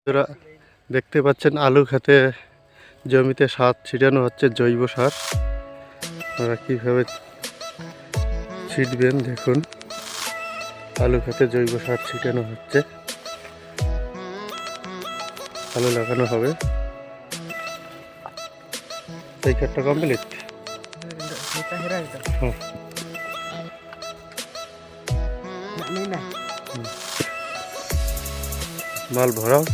বন্ধুরা দেখতে পাচ্ছেন আলু খেতে জমিতে সার ছিটানো হচ্ছে জৈব সার। আপনারা কীভাবে ছিটবেন দেখুন। আলু খেতে জৈব সার ছিটানো হচ্ছে। আলু লাগানো হবে। এই ক্ষেতটা কমপ্লিট. মাল ভরাও।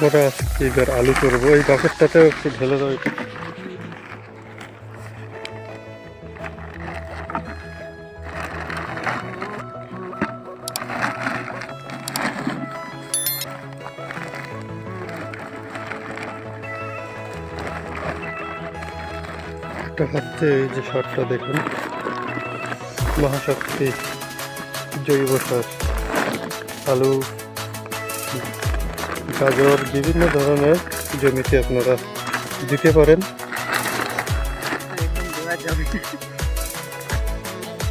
গোটা এবার আলু করব। এই বাকেটটাতেও একটু ঢেলে দাও একটা। এই যে সারটা দেখুন। মহাশক্তি, জৈব সার, আলু। গাজর, বিভিন্ন ধরনের জমিতে আপনারা দিতে পারেন।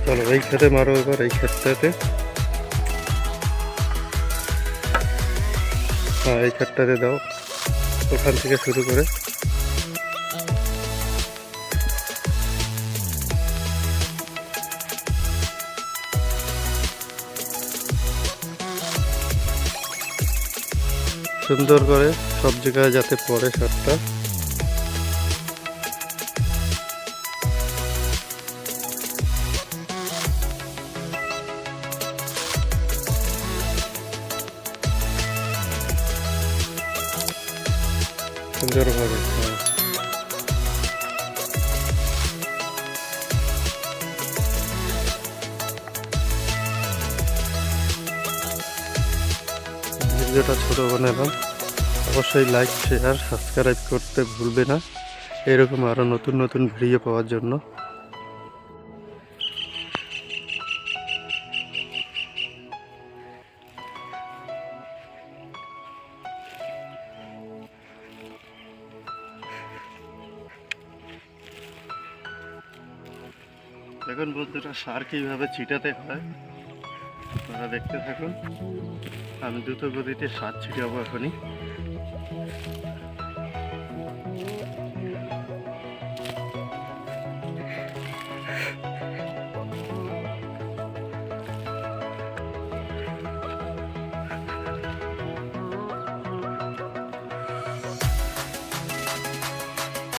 চলো, এই খেতে মারো এবার, এই ক্ষেতটাতে। হ্যাঁ এই ক্ষেতটাতে দাও, ওখান থেকে শুরু করে। সুন্দর করে সব জায়গায় যাতে পড়ে সারটা। সুন্দরভাবে ভিডিওটা ছোট বানালাম অবশ্যই লাইক শেয়ার সাবস্ক্রাইব করতে ভুলবে না। এরকম আরও নতুন নতুন ভিডিও পাওয়ার জন্য। দেখুন বন্ধুরা, সার কীভাবে ছিটাতে হয়। আপনারা দেখতে থাকুন। আমি দ্রুত গতিতে সার ছিটাবো এখনই